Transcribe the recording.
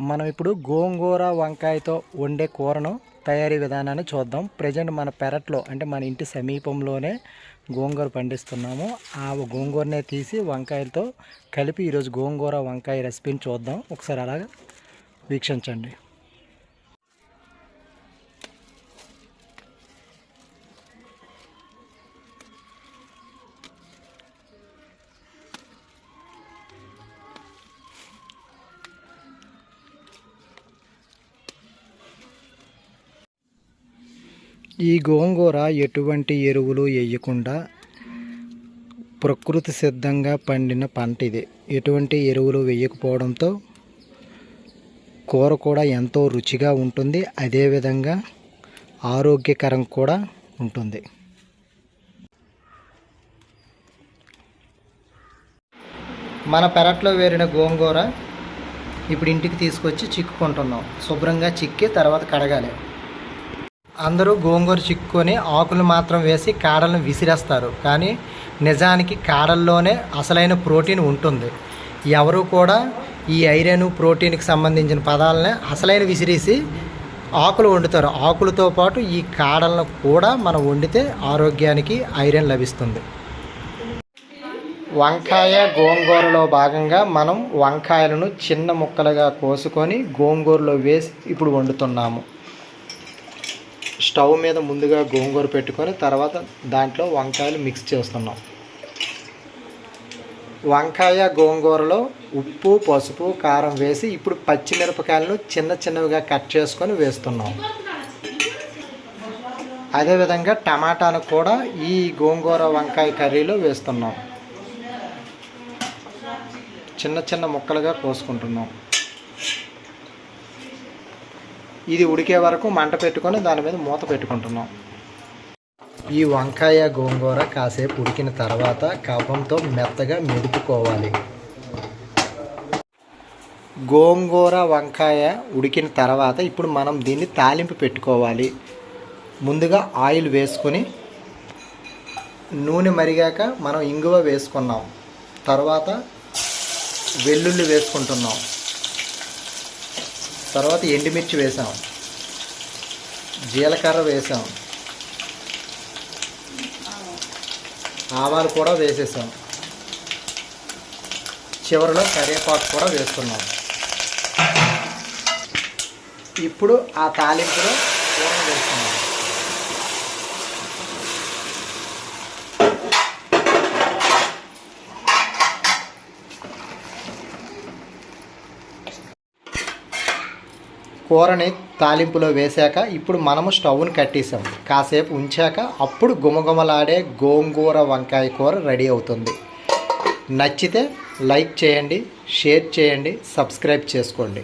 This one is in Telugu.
మనం ఇప్పుడు గోంగూర వంకాయతో వండే కూరను తయారీ విధానాన్ని చూద్దాం. ప్రజెంట్ మన పెరట్లో అంటే మన ఇంటి సమీపంలోనే గోంగూర పండిస్తున్నాము. ఆ గోంగూరనే తీసి వంకాయలతో కలిపి ఈరోజు గోంగూర వంకాయ రెసిపీని చూద్దాం. ఒకసారి అలాగా వీక్షించండి. ఈ గోంగూర ఎటువంటి ఎరువులు వేయకుండా ప్రకృతి సిద్ధంగా పండిన పంట ఇది. ఎటువంటి ఎరువులు వేయకపోవడంతో కూర కూడా ఎంతో రుచిగా ఉంటుంది. అదేవిధంగా ఆరోగ్యకరం కూడా ఉంటుంది. మన పెరట్లో వేరిన గోంగూర ఇప్పుడు ఇంటికి తీసుకొచ్చి చిక్కుకుంటున్నాం. శుభ్రంగా చిక్కి తర్వాత కడగాలి. అందరూ గోంగూర చిక్కుకొని ఆకులు మాత్రం వేసి కాడలను విసిరేస్తారు. కానీ నిజానికి కాడల్లోనే అసలైన ప్రోటీన్ ఉంటుంది. ఎవరు కూడా ఈ ఐరన్ ప్రోటీన్కి సంబంధించిన పదాలనే అసలైన విసిరేసి ఆకులు వండుతారు. ఆకులతో పాటు ఈ కాడలను కూడా మనం వండితే ఆరోగ్యానికి ఐరన్ లభిస్తుంది. వంకాయ గోంగూరలో భాగంగా మనం వంకాయలను చిన్న ముక్కలుగా కోసుకొని గోంగూరలో వేసి ఇప్పుడు వండుతున్నాము. స్టవ్ మీద ముందుగా గోంగూర పెట్టుకొని తర్వాత దాంట్లో వంకాయలు మిక్స్ చేస్తున్నాం. వంకాయ గోంగూరలో ఉప్పు పసుపు కారం వేసి ఇప్పుడు పచ్చిమిరపకాయలను చిన్న చిన్నవిగా కట్ చేసుకొని వేస్తున్నాం. అదేవిధంగా టమాటాను కూడా ఈ గోంగూర వంకాయ కర్రీలో వేస్తున్నాం. చిన్న చిన్న ముక్కలుగా కోసుకుంటున్నాం. ఇది ఉడికే వరకు మంట పెట్టుకొని దాని మీద మూత పెట్టుకుంటున్నాం. ఈ వంకాయ గోంగూర కాసేపు ఉడికిన తర్వాత కవ్వంతో మెత్తగా మెదుపుకోవాలి. గోంగూర వంకాయ ఉడికిన తర్వాత ఇప్పుడు మనం దీన్ని తాలింపు పెట్టుకోవాలి. ముందుగా ఆయిల్ వేసుకొని నూనె మరిగాక మనం ఇంగువ వేసుకున్నాం. తర్వాత వెల్లుల్లి వేసుకుంటున్నాం. తర్వాత ఎండుమిర్చి వేసాం. జీలకర్ర వేసాం. ఆవాలు కూడా వేసేసాం. చివరిలో కరివేపాకు కూడా వేస్తున్నాం. ఇప్పుడు ఆ తాలింపులో కూర వేస్తున్నాం. కూరని తాలింపులో వేశాక ఇప్పుడు మనము స్టవ్ను కట్టేసాం కాసేపు ఉంచాక అప్పుడు గుమగుమలాడే గోంగూర వంకాయ కూర రెడీ అవుతుంది. నచ్చితే లైక్ చేయండి షేర్ చేయండి సబ్స్క్రైబ్ చేసుకోండి.